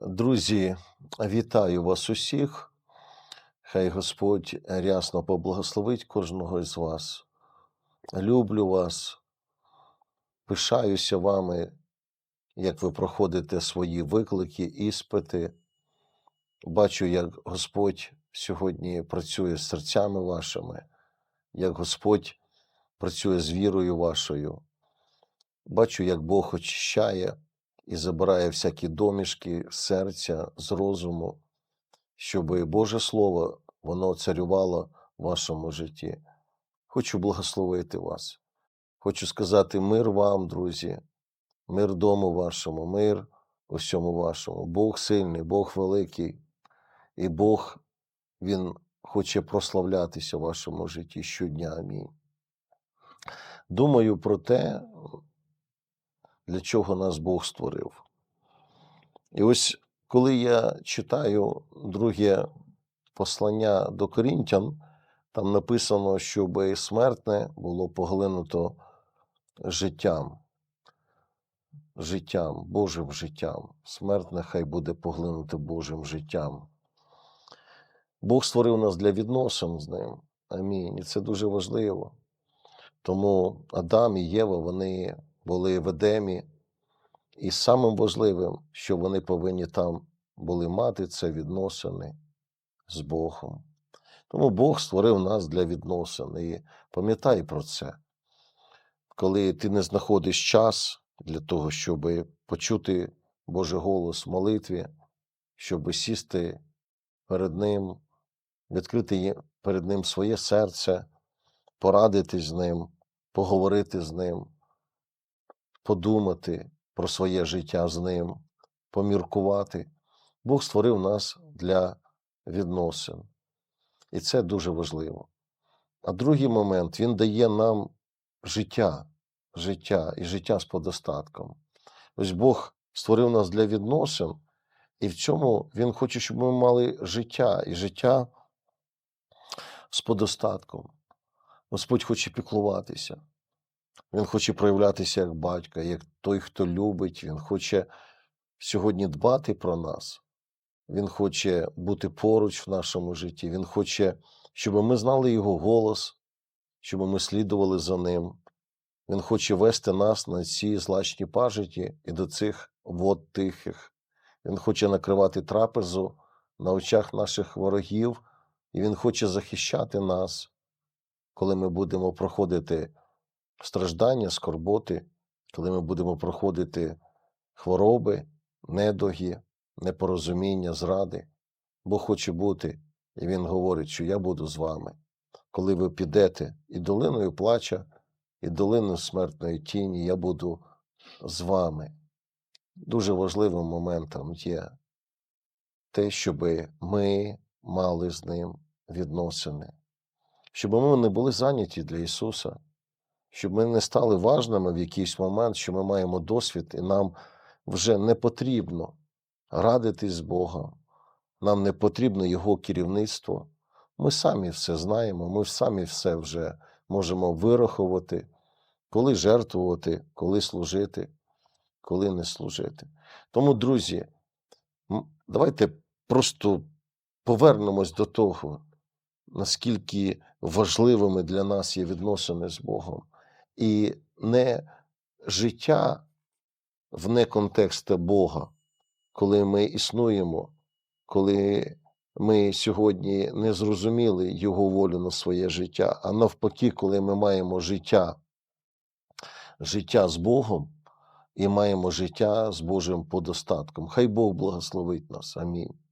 Друзі, вітаю вас усіх. Хай Господь рясно поблагословить кожного із вас. Люблю вас, пишаюся вами, як ви проходите свої виклики, іспити. Бачу, як Господь сьогодні працює з серцями вашими, як Господь працює з вірою вашою. Бачу, як Бог очищає і забирає всякі домішки серця, з розуму, щоб Боже Слово воно царювало в вашому житті. Хочу благословити вас. Хочу сказати мир вам, друзі, мир дому вашому, мир усьому вашому. Бог сильний, Бог великий, і Бог Він хоче прославлятися в вашому житті щодня. Амінь. Думаю про те, для чого нас Бог створив. І ось коли я читаю друге послання до Корінтян, там написано, щоб смертне було поглинуто життям, життям, Божим життям. Смертне хай буде поглинуте Божим життям. Бог створив нас для відносин з ним. Амінь. І це дуже важливо. Тому Адам і Єва вони були в Едемі, і самим важливим, що вони повинні там були мати, це відносини з Богом. Тому Бог створив нас для відносин. І пам'ятай про це. Коли ти не знаходиш час для того, щоб почути Божий голос в молитві, щоб сісти перед Ним, відкрити перед Ним своє серце, порадитись з Ним, поговорити з Ним, подумати про своє життя з Ним, поміркувати. Бог створив нас для відносин. І це дуже важливо. А другий момент він дає нам життя, життя і життя з подостатком. Ось Бог створив нас для відносин, і в цьому Він хоче, щоб ми мали життя і життя з подостатком. Господь хоче піклуватися. Він хоче проявлятися як батько, як той, хто любить. Він хоче сьогодні дбати про нас. Він хоче бути поруч в нашому житті. Він хоче, щоб ми знали Його голос, щоб ми слідували за ним. Він хоче вести нас на ці злачні пажиті і до цих вод тихих. Він хоче накривати трапезу на очах наших ворогів, і Він хоче захищати нас, коли ми будемо проходити страждання, скорботи, коли ми будемо проходити хвороби, недоги, непорозуміння, зради. Бог хоче бути, і Він говорить, що я буду з вами. Коли ви підете і долиною плача, і долиною смертної тіні, я буду з вами. Дуже важливим моментом є те, щоб ми мали з ним відносини, щоб ми не були зайняті для Ісуса, щоб ми не стали важними в якийсь момент, що ми маємо досвід, і нам вже не потрібно радитись з Богом, нам не потрібно Його керівництво. Ми самі все знаємо, ми самі все вже можемо вирахувати, коли жертвувати, коли служити, коли не служити. Тому, друзі, давайте просто повернемось до того, наскільки важливими для нас є відносини з Богом. І не життя вне контекста Бога, коли ми існуємо, коли ми сьогодні не зрозуміли Його волю на своє життя, а навпаки, коли ми маємо життя, життя з Богом і маємо життя з Божим подостатком. Хай Бог благословить нас. Амінь.